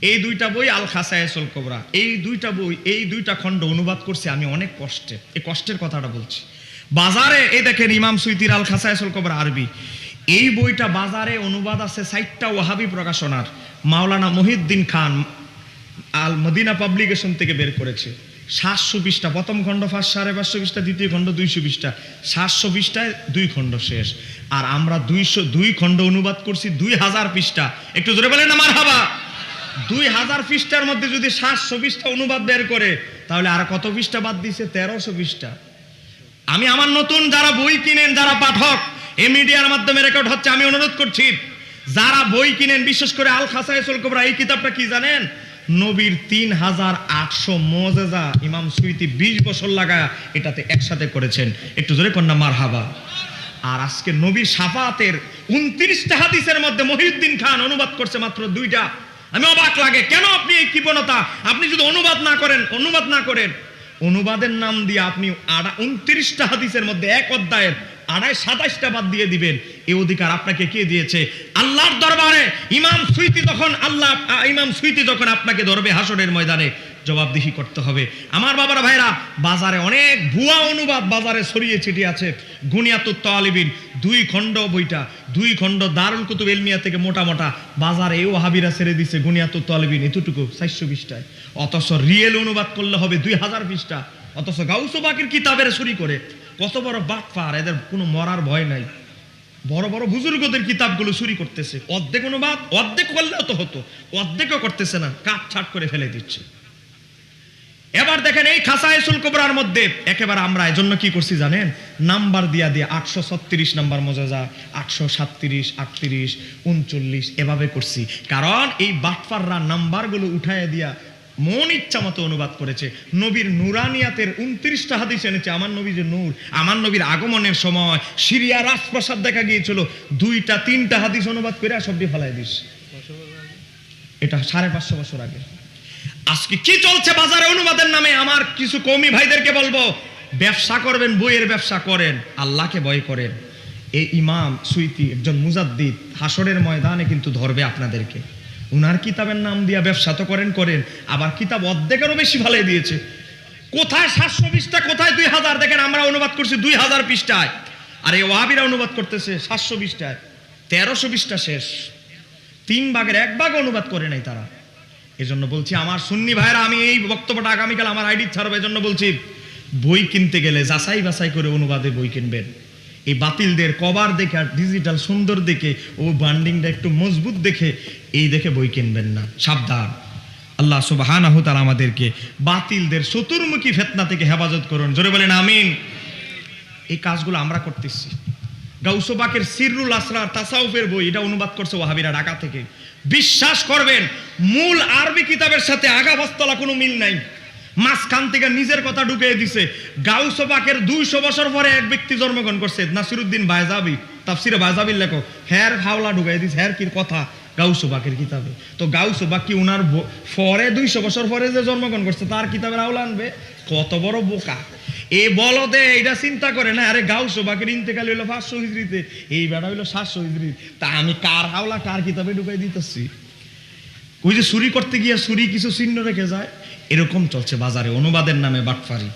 এই দুইটা বই আল খাসায়সুল কোবরা। এই দুইটা বই, এই দুইটা খণ্ড অনুবাদ করছি আমি অনেক কষ্টে। এই কষ্টের কথাটা বলছি। বাজারে, এই দেখেন ইমাম সুইতির আল খাসায়সুল কোবরা আরবি। এই বইটা বাজারে অনুবাদ আছে সাইটটা ওয়াহাবি প্রকাশনার। মাওলানা মহিউদ্দিন খান আল মদিনা পাবলিকেশন থেকে বের করেছে। সাতশো বিশটা, প্রথম খণ্ড ফার্স্ট সাড়ে পাঁচশো বিশটা, দ্বিতীয় খণ্ড দুইশো বিশটা। সাতশো বিশটায় দুই খণ্ড শেষ। আর আমরা দুইশো, দুই খণ্ড অনুবাদ করছি দুই হাজার পৃষ্ঠা। একটু জোরে বলেন আমার হাবা দুই হাজার পৃষ্ঠার মধ্যে যদি সাতশো পৃষ্ঠা অনুবাদ বের করে, তাহলে আর কত পৃষ্ঠা বাদ দিছে? তেরোশো পৃষ্ঠা। আমি আমার নতুন যারা বই কিনেন, যারা পাঠক, এই মিডিয়ার মাধ্যমে রেকর্ড হচ্ছে, আমি অনুরোধ করছি, যারা বই কিনেন, বিশেষ করে আল খাসাইসুল কোবরা, এই কিতাবটা কি জানেন? নবীর তিন হাজার আটশো মজেজা ইমাম সুইতি বিশ বছর লাগা এটাতে একসাথে করেছেন। একটু জোরে কন্যা মার হাবা আর আজকে নবীর সাফাতের উনত্রিশটা হাদিসের মধ্যে মহিউদ্দিন খান অনুবাদ করছে মাত্র দুইটা। আমি অবাক লাগে। কেন আপনি এই কৃপণতা? আপনি যদি অনুবাদ না করেন, অনুবাদ না করেন, অনুবাদের নাম দিয়ে আপনি আড়া উনত্রিশটা হাদিসের মধ্যে এক অধ্যায়ের আড়াই সাতাইশটা বাদ দিয়ে দিবেন। এই অধিকার আপনাকে কে দিয়েছে? আল্লাহর দরবারে ইমাম সুইতি যখন আল্লাহ ইমাম সুইতি যখন আপনাকে ধরবে হাসরের ময়দানে জবাবদিহি করতে হবে। আমার বাবার ভাইরা, বাজারে অনেক ভুয়া অনুবাদ বাজারে ছড়িয়ে ছিটিয়ে আছে। গুনিয়াতুত তালিবিন, দুই খণ্ড বইটা, দুই খণ্ড দারুল কুতুব এলমিয়া থেকে মোটা মোটা। বাজারে এই ওহাবিরা ছেড়ে দিছে গুনিয়াতুত তালিবিন, এতটুকু চারশো বিশটায় অথচ রিয়েল অনুবাদ করলে হবে দুই হাজার পৃষ্ঠা। অথচ গাউসো বাকির কিতাবের চুরি করে। কত বড় বাটপার এদের কোনো মরার ভয় নাই। বড় বড় বুজুর্গদের কিতাবগুলো চুরি করতেছে। অর্ধেক অনুবাদ, অর্ধেক করলেও তো হতো। অর্ধেকও করতেছে না। কাট ছাট করে ফেলে দিচ্ছে। এবার দেখেন এই খাসায় শুল্কবরার মধ্যে একেবারে আমরা এজন্য কি করছি জানেন? নাম্বার দিয়া দিয়ে আটশো ছত্রিশ নাম্বার মজাজা, আটশো সাতত্রিশ, আটত্রিশ, উনচল্লিশ, এভাবে করছি। কারণ এই বাটফাররা নাম্বারগুলো উঠায় দিয়া মন ইচ্ছা মতো অনুবাদ করেছে। নবীর নুরানিয়াতের উনত্রিশটা হাদিস এনেছে, আমার নবী যে নূর, আমার নবীর আগমনের সময় সিরিয়া রাজপ্রাসাদ দেখা গিয়েছিল। দুইটা, তিনটা হাদিস অনুবাদ করে সব দিয়ে ফেলাই দিস। এটা সাড়ে পাঁচশো বছর আগে। আজকে কি চলছে বাজারে অনুবাদের নামে? আমার কিছু কৌমি ভাইদেরকে বলব, ব্যবসা করবেন বইয়ের ব্যবসা করেন, আল্লাহকে ভয় করেন। এই ইমাম সুইতি একজন মুজাদ্দিদ হাসরের ময়দানে কিন্তু ধরবে আপনাদেরকে। উনার কিতাবের নাম দিয়া ব্যবসা তো করেন করেন, আবার কিতাব অর্ধেকেরও বেশি ভালো দিয়েছে। কোথায় সাতশো পৃষ্ঠা, কোথায় দুই হাজার? দেখেন, আমরা অনুবাদ করছি দুই হাজার পৃষ্ঠায়। আর এই ওয়াবিরা অনুবাদ করতেছে সাতশো পৃষ্ঠায়, তেরোশো পৃষ্ঠা শেষ। তিন ভাগের এক ভাগ অনুবাদ করে নাই তারা। এজন্য বলছি, আমার সুন্নি ভাইরা আমি এই বক্তব্যটা আগামীকাল আমার আইডি ছাড়বো। এজন্য বলছি, বই কিনতে গেলে যাচাই বাছাই করে অনুবাদে বই কিনবেন। এই বাতিলদের কভার দেখে আর ডিজিটাল সুন্দর দেখে, ও বান্ডিংটা একটু মজবুত দেখে, এই দেখে বই কিনবেন না। সাবধান। আল্লাহ সুবহানাহু তাআলা আমাদেরকে বাতিলদের চতুর্মুখী ফেতনা থেকে হেফাজত করুন। জোরে বলেন, আমিন। এই কাজগুলো আমরা করতেছি। গাউসবাকের সিররুল আসরার তাসাউফের বই, এটা অনুবাদ করছে ওয়াহাবিরা ঢাকা থেকে। বিশ্বাস করবেন, মূল আরবি কিতাবের সাথে আগা বস্তলা কোনো মিল নাই। মাঝখান থেকে নিজের কথা ঢুকিয়ে দিছে। গাউসবাকের দুইশো বছর পরে এক ব্যক্তি জন্মগ্রহণ করছে, নাসিরুদ্দিন বায়জাবি তাফসিরে বায়জাবির লেখক। হ্যার হাওলা ঢুকাই দিছে হ্যার কির কথা? গাউসবাকের কিতাবে। তো গাউসবাক কি উনার পরে দুইশো বছর পরে যে জন্মগ্রহণ করছে, তার কিতাবের আওলা আনবে? কত বড় বোকা। এ বলদে এটা চিন্তা করে না, আরে গাউসো বাকির ইন্তেকাল হইল পাঁচশো হিজড়িতে, এই বেড়া হইল সাতশো হিজড়ি তা আমি কার হাওলা, কার কিতাবে ঢুকাই দিতেছি? ওই যে চুরি করতে গিয়ে চুরি কিছু চিহ্ন রেখে যায়, এরকম চলছে বাজারে, অনুবাদের নামে বাটফারি।